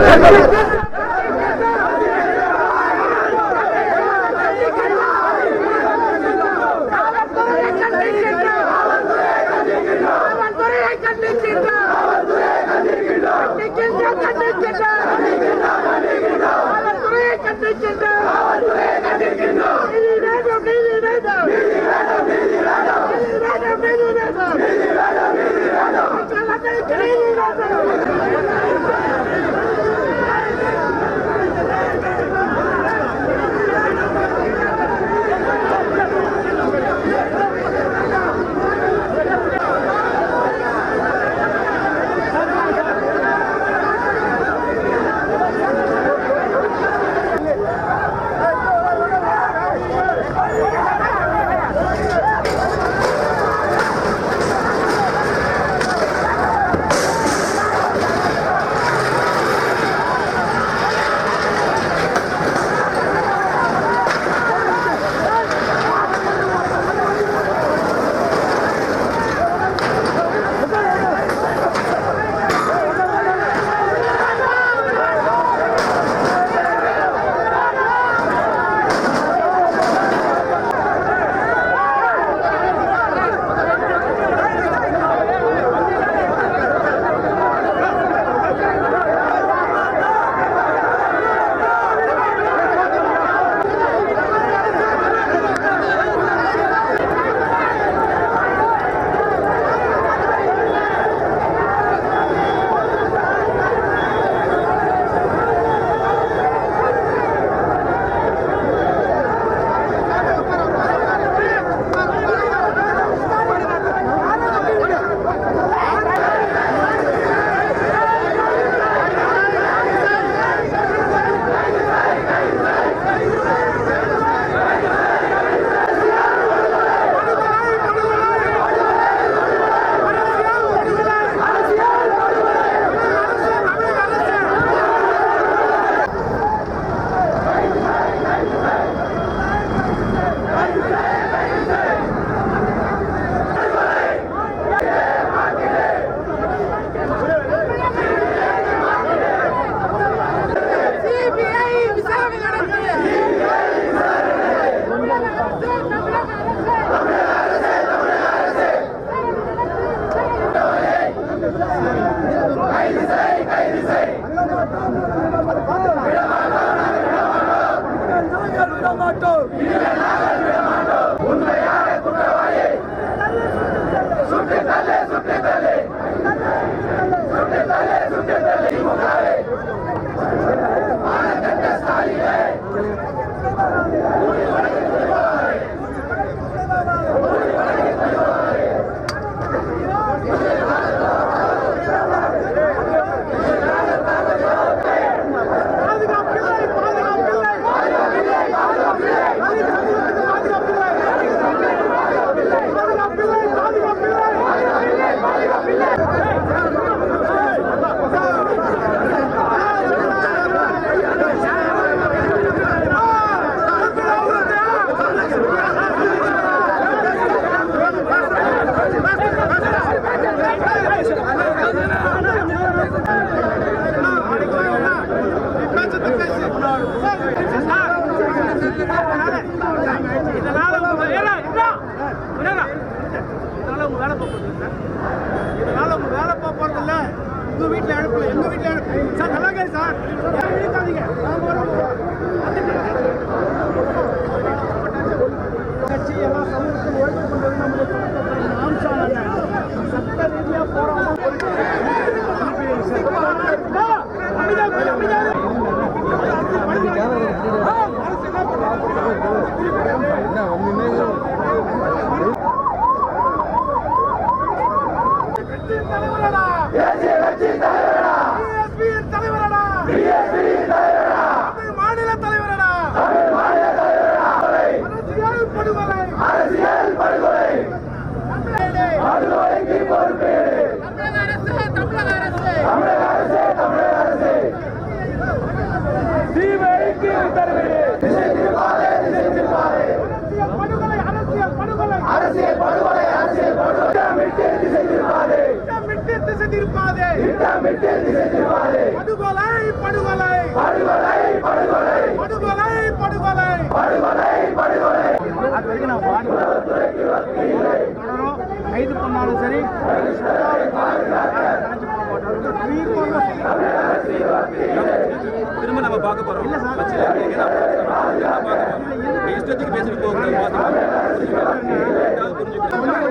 Bravo! விடமாட்டோம். விடமாட்டோம் விடமாட்டோம் இதனால உங்க வேலை பார்ப்போம் இதனால உங்க வேலை பார்ப்போறது இல்லை உங்க வீட்டில் அனுப்பல. எங்க வீட்டில் திருப்பாதே திட்டமிட்டு திசை திருப்பாதே படுகொலை படுகொலை படுகொலை படுகொலை படுகொலை படுகொலை படுகொலை படுகொலை அது வரைக்கும் நான் தொடரும் கைது பண்ணாலும் சரி திரும்ப நம்ம பார்க்க போறோம் இஷ்டத்துக்கு பேசிட்டு போக புரிஞ்சுக்கலாம்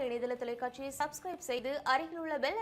இணையதள தொலைக்காட்சியை சப்ஸ்கிரைப் செய்து அருகில் உள்ள பெல்